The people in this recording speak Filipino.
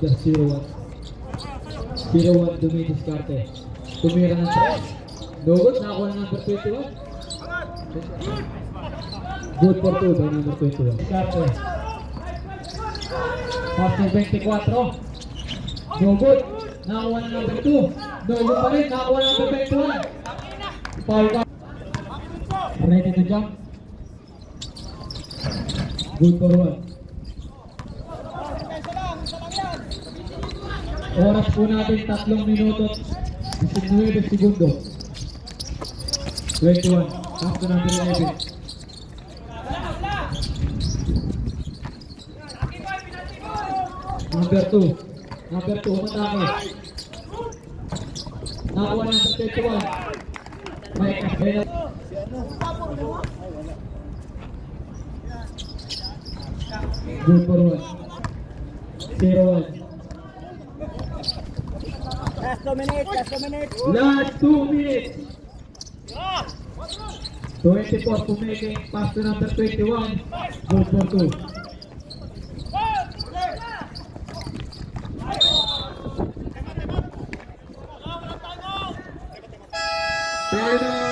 number 01. 01 Dumi Discarte. Tumira ng 3. Dogot, nakakuha ng number 21. Good for 2 by number 21. Discarte. After 24. No good. Nakakuha ng number 2. No good pa rin. Nakakuha ng number 21. Foul ka. Ready to jump. Good for 1. Oras po natin tatlong minuto at 19 segundo. 21. After number 11. Number 2. Number 2, umatake. Nakakuha ng 31. Mike Casbena. Good for one. Piroval. Last two pass to number 21. Good for two. Penalty.